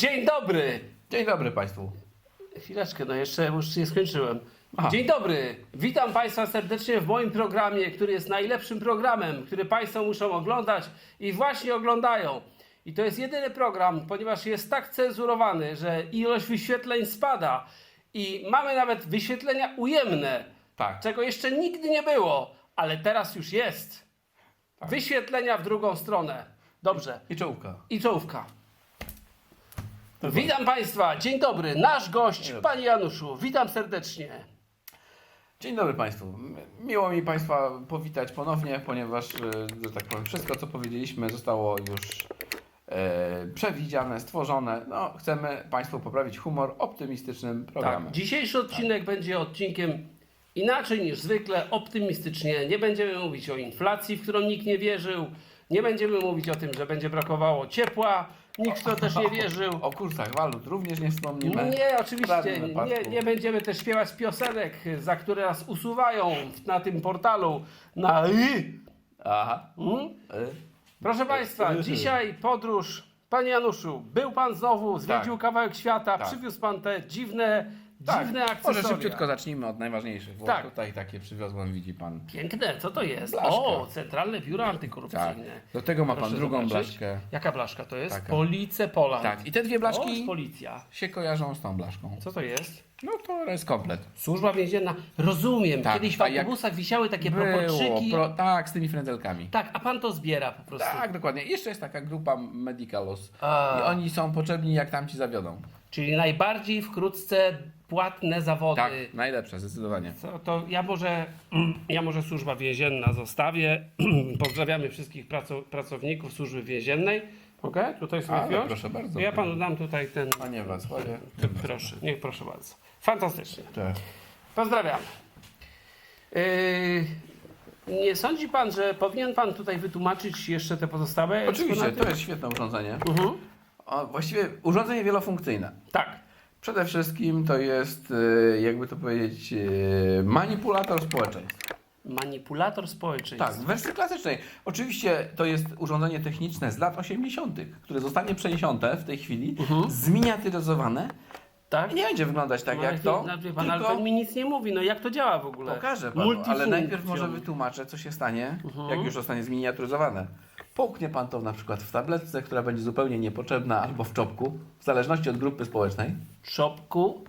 Dzień dobry! Dzień dobry Państwu. Chwileczkę, no jeszcze już nie skończyłem. Aha. Dzień dobry! Witam Państwa serdecznie w moim programie, który jest najlepszym programem, który Państwo muszą oglądać i właśnie oglądają. I to jest jedyny program, ponieważ jest tak cenzurowany, że ilość wyświetleń spada i mamy nawet wyświetlenia ujemne, Tak. czego jeszcze nigdy nie było, ale teraz już jest. Wyświetlenia w drugą stronę. Dobrze. I czołówka. i czołówka. Witam Państwa, dzień dobry. Nasz gość, Panie Januszu, witam serdecznie. Dzień dobry Państwu. Miło mi Państwa powitać ponownie, ponieważ, e, że tak powiem, wszystko co powiedzieliśmy zostało już e, przewidziane, stworzone. No, chcemy Państwu poprawić humor optymistycznym programem. Tak, dzisiejszy odcinek będzie odcinkiem inaczej niż zwykle, optymistycznie. Nie będziemy mówić o inflacji, w którą nikt nie wierzył. Nie będziemy mówić o tym, że będzie brakowało ciepła. Nikt w to też nie wierzył. O kursach walut również nie wspomnimy. Nie, oczywiście. żadnym Nie, wypadku. nie będziemy też śpiewać piosenek, za które nas usuwają na tym portalu na i. Aha. Mm? E, Proszę Państwa, dzisiaj podróż. Panie Januszu, był Pan znowu, zwiedził kawałek świata, Tak. przywiózł Pan te dziwne, Tak. dziwne Może akcesoria. szybciutko zacznijmy od najważniejszych. Bo Tak. tutaj takie przywiozłem, widzi Pan. Piękne, co to jest? Blaszka. O, Centralne Biuro Tak. Antykorupcyjne. Do tego ma Pan Proszę drugą zobaczyć. blaszkę. Jaka blaszka to jest? Taka. Police Poland. Tak. I te dwie O, blaszki policja. się kojarzą z tą blaszką. Co to jest? No to jest komplet. Służba więzienna. Rozumiem. Tak, Kiedyś w a jak autobusach wisiały takie Było, proporczyki. pro, tak, z tymi frędzelkami. Tak, a Pan to zbiera po prostu. Tak, dokładnie. Jeszcze jest taka grupa Medicalos. A. I oni są potrzebni, jak tam ci zawiodą. Czyli najbardziej wkrótce płatne zawody. Tak, najlepsze, zdecydowanie. Co, to ja może, ja może służba więzienna zostawię. Pozdrawiamy wszystkich praco, pracowników służby więziennej. Mogę tutaj sobie Ale wziąć? proszę bardzo. Ja panu dam tutaj ten. Panie Wacławie. Proszę, niech proszę bardzo. Fantastycznie. Tak. Pozdrawiam. Yy, nie sądzi pan, że powinien pan tutaj wytłumaczyć jeszcze te pozostałe Oczywiście, eksponaty? to jest świetne urządzenie. Mhm. O, właściwie urządzenie wielofunkcyjne. Tak. Przede wszystkim to jest, e, jakby to powiedzieć, e, manipulator społeczeństw. Manipulator społeczeństwa. Tak, w wersji klasycznej. Oczywiście to jest urządzenie techniczne z lat 80., które zostanie przeniesione w tej chwili, zminiaturyzowane tak? i nie będzie wyglądać tak No, jak ale to. no, pan, ale tylko to mi nic nie mówi. No jak to działa w ogóle? pokażę panu, ale najpierw może wytłumaczę, co się stanie, jak już zostanie zminiaturyzowane. Połknie pan to na przykład w tabletce, która będzie zupełnie niepotrzebna, albo w czopku, w zależności od grupy społecznej. Czopku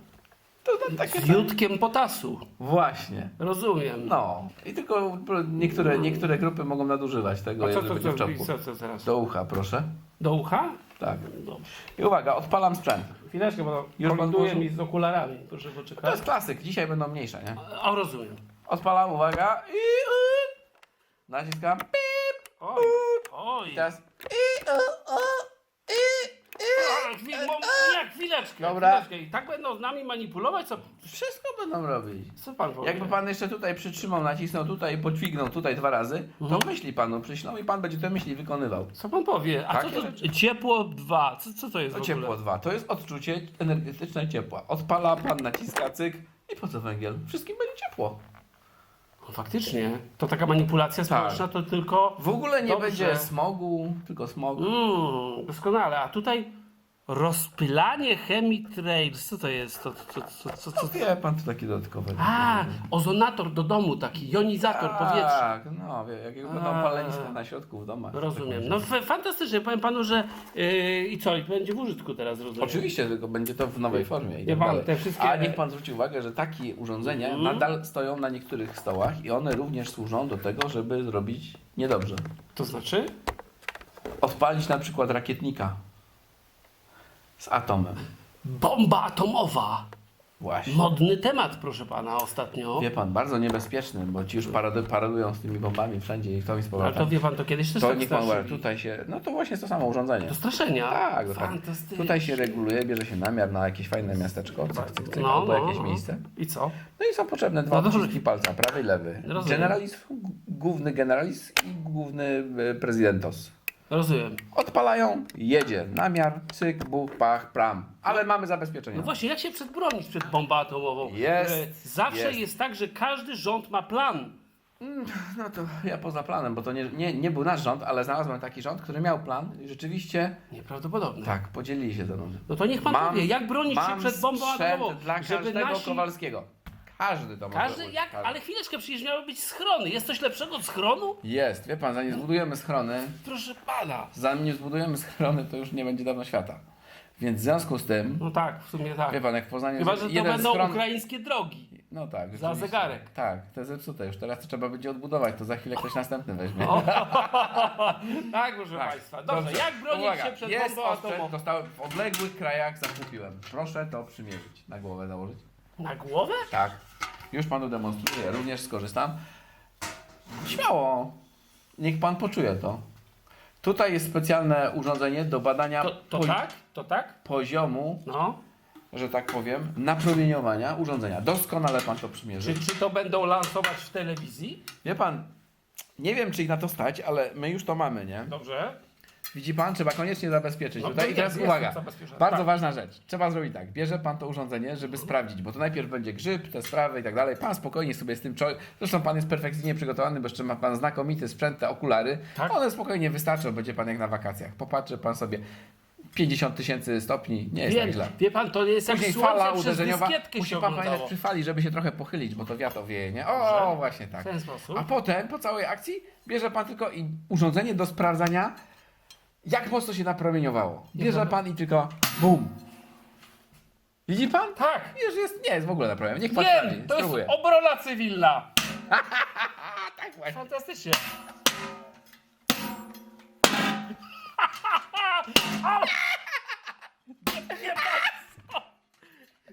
To tam takie... z jutkiem potasu. Właśnie. Rozumiem. No. I tylko niektóre, niektóre grupy mogą nadużywać tego, A co jeżeli to, będzie w czopku. co, co teraz? Do ucha, proszę. Do ucha? Tak. Dobrze. I uwaga, odpalam sprzęt. Chwileczkę, bo Już pan koliduje włożył? mi z okularami. Proszę To poczekać. jest klasyk, dzisiaj będą mniejsze, nie? O, rozumiem. Odpalam, uwaga. I, naciskam. Pip. Oj, oj. I teraz. I, y, y, i. Ale chwil, mo, nie, chwileczkę, Dobra. chwileczkę. I tak będą z nami manipulować? Co, Wszystko będą robić. co pan powie? Jakby pan jeszcze tutaj przytrzymał, nacisnął tutaj i podźwignął tutaj dwa razy, to myśli panu przyślą i pan będzie te myśli wykonywał. Co pan powie? A Takie co to? rzeczy. Ciepło 2. Co, co to jest To w ciepło ogóle? dwa. To jest odczucie energetyczne ciepła. Odpala pan, naciska cyk i po co węgiel? Wszystkim będzie ciepło. No, faktycznie. To taka manipulacja Tak. społeczna to tylko... W ogóle nie Dobrze. będzie smogu, tylko smog. Mm, doskonale. A tutaj rozpylanie chemitrails. Co to jest? To, to, to, to, to, Wie pan, to takie dodatkowe. A, ozonator do domu taki, jonizator powietrza. Tak, no, wie, jak będą A. paleniska na środku w domach. Rozumiem. No f- fantastycznie. Powiem panu, że yy, i co? I będzie w użytku teraz, rozumiem. Oczywiście, tylko będzie to w nowej formie. I Wie tak pan, dalej. te wszystkie- A niech pan zwróci uwagę, że takie urządzenia Mhm. nadal stoją na niektórych stołach i one również służą do tego, żeby zrobić niedobrze. To znaczy? Odpalić na przykład rakietnika z atomem. Bomba atomowa. Właśnie. Modny temat, proszę pana, ostatnio. Wie pan, bardzo niebezpieczny, bo ci już parady, paradują z tymi bombami wszędzie i to mi z Ale powrotem. to wie pan, to kiedyś też To tak niech pan tutaj się, no to właśnie jest to samo urządzenie. Do straszenia. Tak. Fantastycznie. Tutaj się reguluje, bierze się namiar na jakieś fajne miasteczko, cyk, cyk, cyk, No, albo no, jakieś no. miejsce. I co? No i są potrzebne dwa No odciski palca, prawy i lewy. Generalis, główny generalis i główny e, prezydentos. Rozumiem. Odpalają, jedzie, namiar, cyk, buch, pach, pram. Ale mamy zabezpieczenie. No właśnie, jak się przedbronić przed bombą atomową? Jest, E, Zawsze jest. jest. tak, że każdy rząd ma plan. No to ja poza planem, bo to nie, nie, nie był nasz rząd, ale znalazłem taki rząd, który miał plan i rzeczywiście Nieprawdopodobne. tak, podzielili się ze mną. No to niech pan Mam- powie, jak bronić się Mam przed bombą sprzęt atomową? dla Żeby każdego nasi... Kowalskiego. Każdy to może Każdy, jak, każdy. ale chwileczkę, przecież miały być schrony. Jest coś lepszego od schronu? Jest, wie pan, zanim zbudujemy schrony, Proszę pana. zanim nie zbudujemy schrony, to już nie będzie dawno świata. Więc w związku z tym, No tak, w sumie tak. wie pan, jak w Poznaniu Chyba, jest że to jeden będą schron... ukraińskie drogi. No tak, Za rzeczywiście. zegarek. Tak, jest zepsute już. Teraz to trzeba będzie odbudować, to za chwilę ktoś następny weźmie. Tak, proszę Tak. państwa. Dobrze, jak bronić Uwaga, się przed jest bombą atomową? dostałem w odległych krajach, zakupiłem. Proszę to przymierzyć. Na głowę założyć. Na głowę? Tak. Już panu demonstruję, również skorzystam. Śmiało. Niech pan poczuje to. Tutaj jest specjalne urządzenie do badania To, to pozi- tak? To tak? poziomu, No. że tak powiem, napromieniowania urządzenia. Doskonale pan to przymierzy. Czy, czy to będą lansować w telewizji? Wie pan, nie wiem czy ich na to stać, ale my już to mamy, nie? Dobrze. Widzi pan, trzeba koniecznie zabezpieczyć. No Tutaj i teraz jest, uwaga. jestem. Bardzo Tak. ważna rzecz. Trzeba zrobić tak. Bierze pan to urządzenie, żeby sprawdzić, bo to najpierw będzie grzyb, te sprawy i tak dalej. Pan spokojnie sobie z tym czo... Zresztą pan jest perfekcyjnie przygotowany, bo jeszcze ma pan znakomity sprzęt, te okulary. Tak. One spokojnie wystarczą, będzie pan jak na wakacjach. Popatrzy pan sobie 50 tysięcy stopni, nie jest Wiem, tak źle. wie pan, to jest jak Później słońce fala przez uderzeniowa. dyskietkę Musi się pan pamiętać oglądało. przy fali, żeby się trochę pochylić, bo to wiatr wieje, nie? O, Dobrze. właśnie W tak. ten sposób. A potem, po całej akcji, bierze pan tylko i urządzenie do sprawdzania, jak mocno się napromieniowało. Bierze pan i tylko BUM! Widzi pan? Tak. Już jest, nie jest w ogóle napromieniowane. Niech pan sprawdzi, Wiem, to jest spróbuje. obrona cywilna. Tak właśnie. Fantastycznie. Nie bardzo.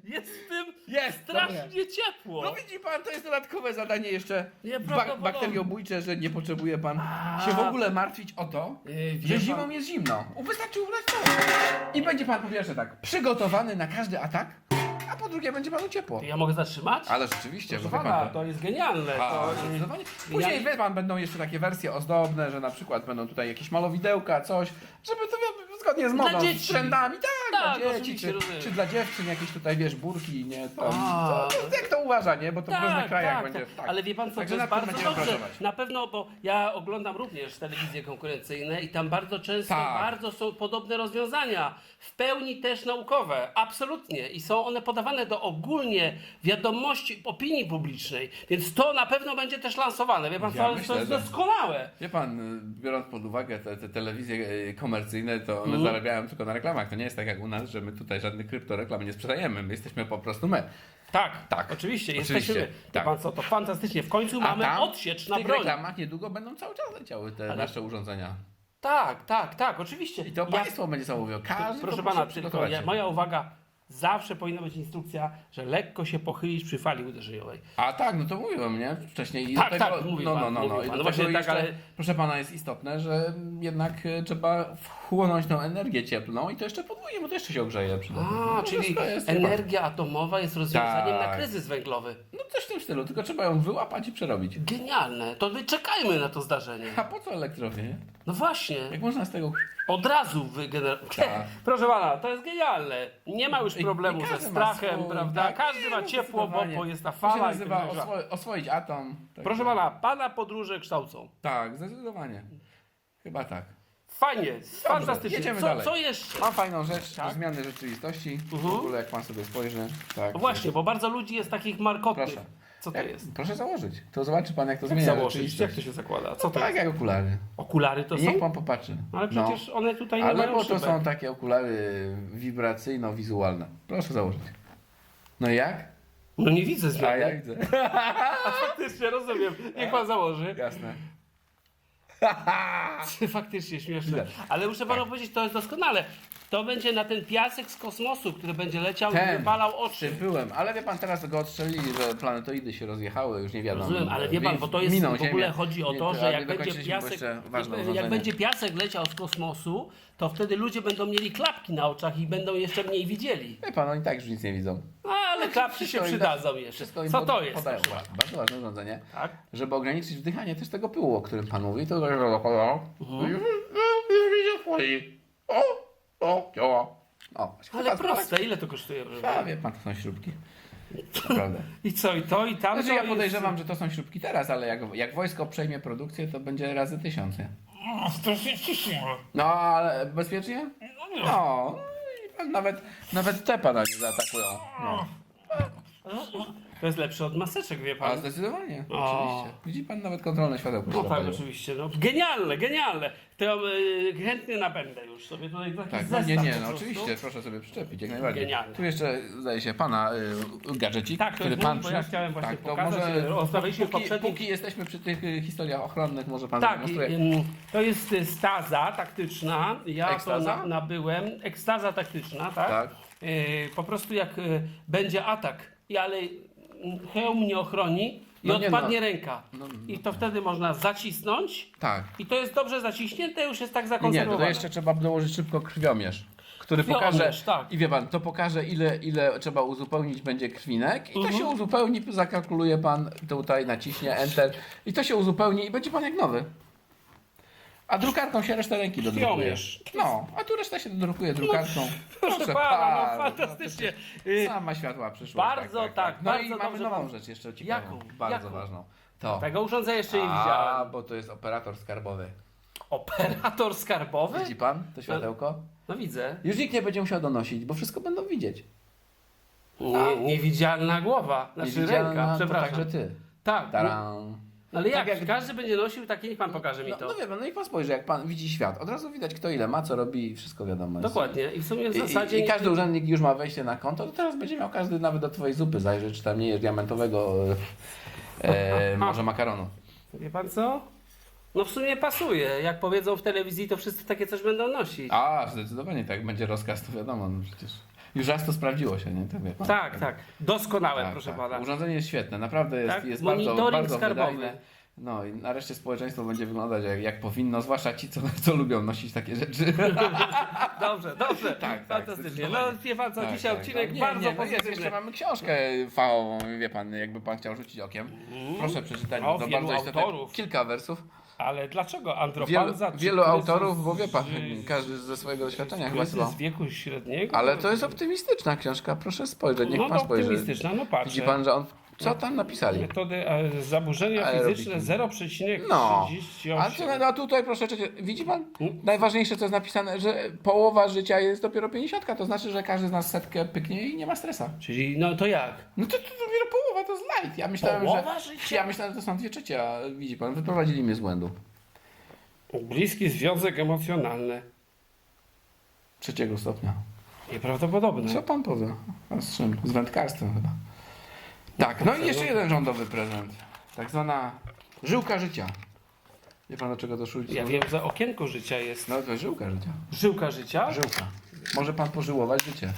Jest w tym Jest, strasznie ciepło. No widzi pan, to jest dodatkowe zadanie jeszcze ba Nieprawdopodobne. bakteriobójcze, że nie potrzebuje pan się w ogóle martwić o to, Yy, wie że pan- zimą jest zimno. Wystarczy ubrać to. I będzie pan po pierwsze tak przygotowany na każdy atak, a po drugie będzie panu ciepło. To ja mogę zatrzymać? Ale rzeczywiście, Proszę bo wie pana, pan, to jest genialne. A, To, zdecydowanie. Później wie pan, będą jeszcze takie wersje ozdobne, że na przykład będą tutaj jakieś malowidełka, coś, żeby to wie- zgodnie z Dla modą, dzieci. z trendami, tak, Tak, dla dzieci, oczywiście, czy, rozumiem. czy dla dziewczyn jakieś tutaj, wiesz, burki, nie, to, A. to, to, jak to uważa, nie, bo to w różnych krajach tak, będzie, tak. tak. Ale wie pan co, Także to jest nad tym bardzo będziemy dobrze. pracować. Na pewno, bo ja oglądam również telewizje konkurencyjne i tam bardzo często Tak. bardzo są podobne rozwiązania. W pełni też naukowe, absolutnie. I są one podawane do ogólnie wiadomości opinii publicznej. Więc to na pewno będzie też lansowane. Wie pan, Ja co, myślę, to jest że- doskonałe. Wie pan, y, biorąc pod uwagę te, te telewizje y, komercyjne, to one Mhm. zarabiają tylko na reklamach. To nie jest tak jak u nas, że my tutaj żadnych kryptoreklam nie sprzedajemy. My jesteśmy po prostu my. Tak, Tak. Oczywiście, Oczywiście, jesteśmy. Tak. pan co, to fantastycznie. W końcu A mamy tam, odsiecz w na tych broń. reklamach niedługo będą cały czas leciały te Ale- nasze urządzenia. Tak, tak, tak, oczywiście. I to Ja- państwo będzie samo mówiło. Każdy Proszę pana, tylko ja, moja uwaga, zawsze powinna być instrukcja, że lekko się pochylić przy fali uderzeniowej. A tak, no to mówiłem, nie? Wcześniej. I Tak, tego, tak, mówił no, pan, no, no, no. I No właśnie tak, jeszcze, ale- proszę pana, jest istotne, że jednak e, trzeba wchłonąć tą energię cieplną i to jeszcze podwójnie, bo to jeszcze się ogrzeje przy. A, No, czyli energia atomowa jest rozwiązaniem na Tak. kryzys węglowy. No coś w tym stylu, tylko trzeba ją wyłapać i przerobić. Genialne. To my czekajmy na to zdarzenie. A po co elektrownie? nie? No właśnie, Jak można z tego... od razu wygenerować. Tak. Proszę pana, to jest genialne. Nie ma już problemu ze każdy ma strachem, swój, prawda? tak. Każdy ma ciepło, bo, zdecydowanie. bo jest ta To się fala. i nazywa oswo oswoić atom. Tak, Proszę pana, pana podróże kształcą. Tak, zdecydowanie. Chyba tak. Fajnie, fantastycznie. jedziemy co, dalej. co jeszcze? Mam fajną rzecz, Tak. zmiany rzeczywistości. W Mhm. ogóle jak pan sobie spojrzy. Tak. No właśnie, bo bardzo ludzi jest takich markotnych. Proszę. Co to Jak, jest? Proszę założyć. To zobaczy pan, jak to Jak zmienia założyć? Jak to się zakłada? Co to Tak, jest? jak okulary. Okulary to I są? niech pan popatrzy. Ale No. przecież one tutaj nie Ale mają bo to są takie okulary wibracyjno-wizualne. Proszę założyć. No i jak? No nie widzę A zmiany. ja widzę. Faktycznie, rozumiem. Niech pan założy. Jasne. Faktycznie śmieszne. Ale muszę panu powiedzieć, to jest doskonale. To będzie na ten piasek z kosmosu, który będzie leciał i Ten. wypalał Czy oczy. byłem, ale wie pan, teraz go odstrzelili, że planetoidy się rozjechały, już nie wiadomo. Rozumiem, ale wie pan, bo to jest Miną w ogóle Ziemię. chodzi o Nie, to, że jak będzie dokończyliśmy, bo piasek, jeszcze ważne jak urządzenie. będzie piasek leciał z kosmosu, to wtedy ludzie będą mieli klapki na oczach i będą jeszcze mniej widzieli. Wie pan, oni tak już nic nie widzą. No, ale klapki się Wszystko im przydadzą jeszcze. Wszystko im Co pod- to jest? Podają. proszę? Bardzo ważne urządzenie, Tak? żeby ograniczyć wdychanie też tego pyłu, o którym pan mówi. To Mhm. O, o, o. O, Ale proste, ile to kosztuje? A wie pan, to są śrubki. Naprawdę. I co, i to, i tam. Znaczy ja podejrzewam, że to są śrubki teraz, ale jak, jak wojsko przejmie produkcję, to będzie razy tysiąc, nie? No, strasznie ciśnie. No, ale bezpiecznie? No, i nawet, nawet te pana nie zaatakują. No. To jest lepsze od maseczek, wie A pan. zdecydowanie, O. oczywiście. Widzi pan nawet kontrolne światełko. No tak, zapaliło. oczywiście. No, genialne, genialne. To y, chętnie napędzę już sobie tutaj taki Tak, no zestaw nie, nie, po no prostu. oczywiście, proszę sobie przyczepić, jak najbardziej. Genialne. Tu jeszcze, zdaje się, pana y, gadżecik, Tak, to który jest pan mój, bo ja przyniósł. chciałem właśnie tak, to pokazać, może, póki, poprzednim- póki jesteśmy przy tych y, historiach ochronnych, może pan Tak, zademonstruje. ym, to jest y, staza taktyczna. Ja Ekstaza? to na, nabyłem. Ekstaza taktyczna, tak? Tak. Y, po prostu jak y, będzie atak, i ale hełm nie ochroni i No nie, odpadnie no. ręka. No, no. I to wtedy można zacisnąć Tak. i to jest dobrze zaciśnięte, już jest tak Nie, zakonserwowane. to jeszcze trzeba dołożyć szybko krwiomierz, który Krwiomierz, pokaże, tak. i wie pan, to pokaże ile, ile trzeba uzupełnić będzie krwinek i to Mhm. się uzupełni, zakalkuluje pan tutaj, naciśnie Enter i to się uzupełni i będzie pan jak nowy. A drukarką się resztę ręki dodrukuje. Krwiomierz. No, a tu reszta się dodrukuje drukarką. Proszę pana, no fantastycznie. Y, Sama światła przyszła. Bardzo tak, No bardzo i mamy dobrze nową pan- rzecz jeszcze ciekawą, Jaką? bardzo Jaką? ważną. To. Tego urządzenia jeszcze nie A, widziałem. bo to jest operator skarbowy. Operator skarbowy? Widzi pan to światełko? No widzę. Już nikt nie będzie musiał donosić, bo wszystko będą widzieć. Nie, niewidzialna głowa, znaczy Niewidzialna ręka, to przepraszam. także ty. Tak, no, Taran. Ale jak? Tak jak- Każdy będzie nosił takie, niech pan pokaże mi No, to. no wie pan, no i pan spojrzy, jak pan widzi świat, od razu widać kto ile ma, co robi i wszystko wiadomo. jest. Dokładnie. I w sumie w I, zasadzie... i, I każdy urzędnik już ma wejście na konto, to teraz będzie miał każdy nawet do twojej zupy zajrzeć, czy tam nie jest diamentowego e, może makaronu. Wie pan co? No w sumie pasuje. Jak powiedzą w telewizji, to wszyscy takie coś będą nosić. A, zdecydowanie tak, będzie rozkaz, to wiadomo, no przecież. Już raz to sprawdziło się, nie? Tak, wie pan. Tak, tak. Doskonałe, Tak, proszę tak. pana. Urządzenie jest świetne, naprawdę jest, Tak? jest bardzo, Monitoring bardzo skarbowy. wydajne. No i nareszcie społeczeństwo będzie wyglądać jak, jak powinno, zwłaszcza ci, co, co lubią nosić takie rzeczy. Dobrze, dobrze. tak, Fantastycznie. No zdecydowanie. wie pan co, Tak, dzisiaj tak. odcinek No nie, bardzo nie, no jest, pozytywny. jeszcze mamy książkę fałową, wie pan, jakby pan chciał rzucić okiem. Proszę przeczytać, O, to wielu istotne. autorów. Kilka wersów. Ale dlaczego Wielu, andropanza? wielu kryzys autorów, bo wie pan, z- każdy ze swojego doświadczenia chyba chyba. wieku średniego? Ale to jest optymistyczna książka, proszę spojrzeć, niech no, pan no spojrzy. optymistyczna, no patrzę. Widzi pan, że on. Co tam napisali? Metody e, zaburzenia Aerobiki. fizyczne 0,38. No. A, co, no, a tutaj proszę czytać. Widzi pan? Najważniejsze co jest napisane, że połowa życia jest dopiero 50, to znaczy, że każdy z nas setkę pyknie i nie ma stresa. Czyli no to jak? No to, to dopiero połowa, to jest light. Ja myślałem, Połowa że. życia? Ja myślałem, że to są dwie trzecie, a widzi pan, wyprowadzili mnie z błędu. Bliski związek emocjonalny. Trzeciego stopnia. Nieprawdopodobne. Co pan powie? A z czym? Z wędkarstwem chyba. Tak, no i jeszcze jeden rządowy prezent. Tak zwana żyłka życia. Wie pan do czego to szło? Ja wiem, że okienko życia jest. No to jest żyłka życia. Żyłka życia? Żyłka. Może pan pożyłować życie.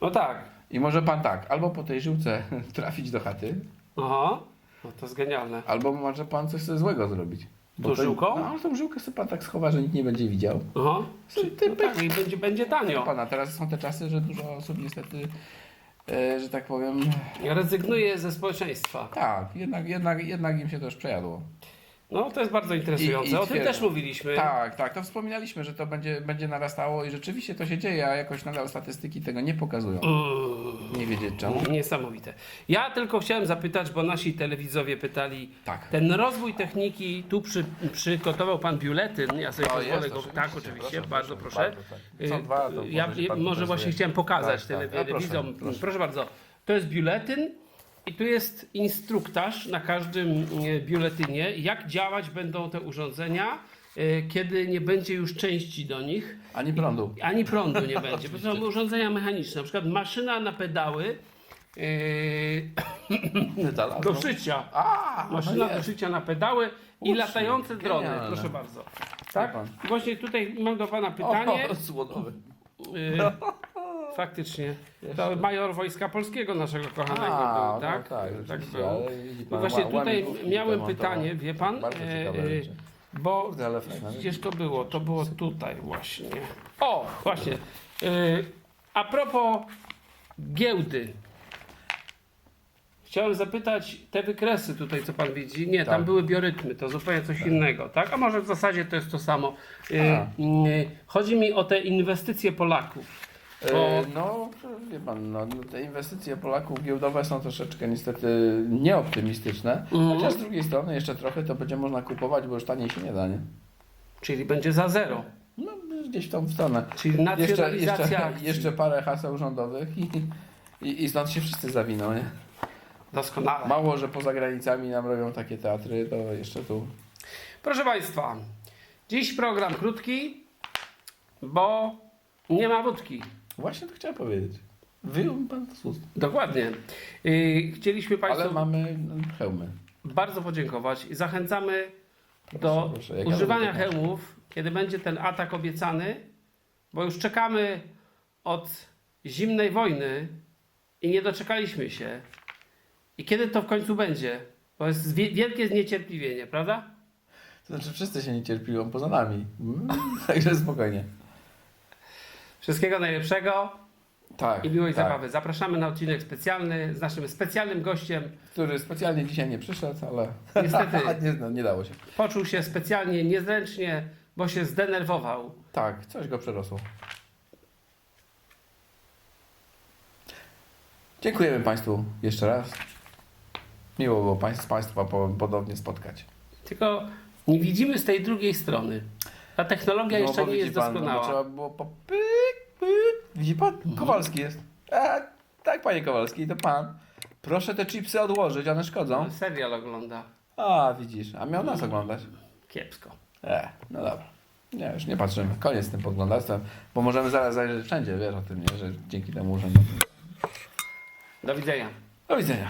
No tak. I może pan tak, albo po tej żyłce trafić do chaty, Aha. No to jest genialne. albo może pan coś sobie złego zrobić. Tą to- żyłką? No, ale tą żyłkę sobie pan tak schowa, że nikt nie będzie widział. Aha. Ty, ty, No tak, i będzie, będzie tanio. pana, teraz są te czasy, że dużo osób niestety, e, że tak powiem, Rezygnuje ze społeczeństwa. tak, jednak, jednak, jednak im się to już przejadło. No to jest bardzo interesujące. I- i o tym też mówiliśmy. Tak, tak, to wspominaliśmy, że to będzie, będzie narastało i rzeczywiście to się dzieje, a jakoś nadal statystyki tego nie pokazują. Mm. Nie wiedzieć czemu. Niesamowite. Ja tylko chciałem zapytać, bo nasi telewidzowie pytali, Tak. ten rozwój techniki, tu przy, przygotował pan biuletyn, ja sobie O, pozwolę go, tak oczywiście, proszę, bardzo proszę, proszę. Są dwa, to ja, może właśnie chciałem pokazać Tak, tak. Telewidzom, proszę, proszę, proszę. bardzo, to jest biuletyn i tu jest instruktaż na każdym e, biuletynie, jak działać będą te urządzenia, e, kiedy nie będzie już części do nich. Ani prądu. Ani prądu nie będzie, bo to są urządzenia mechaniczne, na przykład maszyna na pedały yy, do szycia. A, Maszyna no do szycia na pedały i latające drony, proszę bardzo. Tak? I Właśnie tutaj mam do Pana pytanie. O, słodowy. Yy, faktycznie. To major Wojska Polskiego naszego kochanego A, był, tak? no tak, tak rzeczywiście, był. ale widzi I pan, właśnie ła- tutaj miałem demontował. pytanie, wie Pan, Bardzo e, ciekawe e, rzeczy. bo Kurde, ale. Gdzież to było? To było tutaj właśnie. O, właśnie. Yy, a propos giełdy. Chciałem zapytać, te wykresy tutaj, co pan widzi, nie, tam Tak. były biorytmy, to zupełnie coś innego, tak? A może w zasadzie to jest to samo. A. yy, chodzi mi o te inwestycje Polaków. E, Bo- No, wie pan, no, te inwestycje Polaków giełdowe są troszeczkę niestety nieoptymistyczne. Mhm. Chociaż z drugiej strony jeszcze trochę to będzie można kupować, bo już taniej się nie da, nie? Czyli będzie za zero. No, gdzieś w tą stronę. Czyli Jeszcze, nacjonalizacja jeszcze, akcji. jeszcze parę haseł rządowych i, i, i stąd się wszyscy zawiną, nie? Doskonale. Mało, że poza granicami nam robią takie teatry, to jeszcze tu. Proszę Państwa, dziś program krótki, bo nie ma wódki. Właśnie to chciałem powiedzieć. Wyjął mi pan to z ust. Dokładnie. Yy, Chcieliśmy Państwu Ale mamy no, hełmy. bardzo podziękować i zachęcamy do proszę, jak ja używania hełmów, kiedy będzie ten atak obiecany, bo już czekamy od zimnej wojny i nie doczekaliśmy się. I kiedy to w końcu będzie? Bo jest wie- wielkie zniecierpliwienie, prawda? To znaczy wszyscy się niecierpliwią poza nami. Mm, Także spokojnie. Wszystkiego najlepszego Tak. i miłej tak. zabawy. Zapraszamy na odcinek specjalny z naszym specjalnym gościem. Który specjalnie dzisiaj nie przyszedł, ale. Niestety. nie, nie dało się. Poczuł się specjalnie niezręcznie, bo się zdenerwował. Tak, coś go przerosło. Dziękujemy Państwu jeszcze raz. Miło było państw, Państwa po- ponownie spotkać. Tylko nie widzimy z tej drugiej strony. Ta technologia No, jeszcze nie jest pan, no, doskonała. trzeba było po pyk, pyk. Widzi pan? Kowalski jest. A, tak, panie Kowalski, to pan. Proszę te chipsy odłożyć, one szkodzą. Serial ogląda. A, widzisz, a miał nas oglądać. Kiepsko. E, no dobra. Nie, już nie patrzymy. Koniec z tym podglądactwem, bo możemy zaraz zajrzeć wszędzie, wiesz o tym, nie? że dzięki temu urzędowi. Do widzenia. Do widzenia.